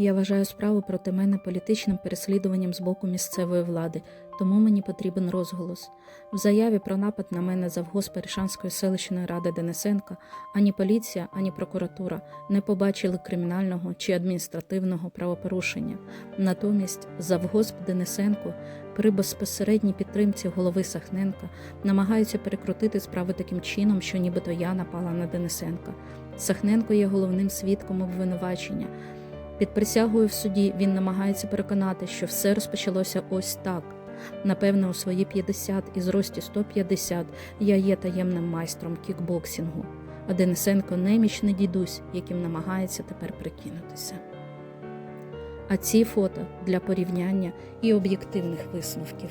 Я вважаю справу проти мене політичним переслідуванням з боку місцевої влади, тому мені потрібен розголос. В заяві про напад на мене завгос Перешанської селищної ради Денисенка ані поліція, ані прокуратура не побачили кримінального чи адміністративного правопорушення. Натомість завгосп Денисенко при безпосередній підтримці голови Сахненка намагаються перекрутити справи таким чином, що нібито я напала на Денисенка. Сахненко є головним свідком обвинувачення. Під присягою в суді він намагається переконати, що все розпочалося ось так. Напевно, у свої 50 і зрості 150 я є таємним майстром кікбоксингу, а Денисенко немічний дідусь, яким намагається тепер прикинутися. А ці фото для порівняння і об'єктивних висновків.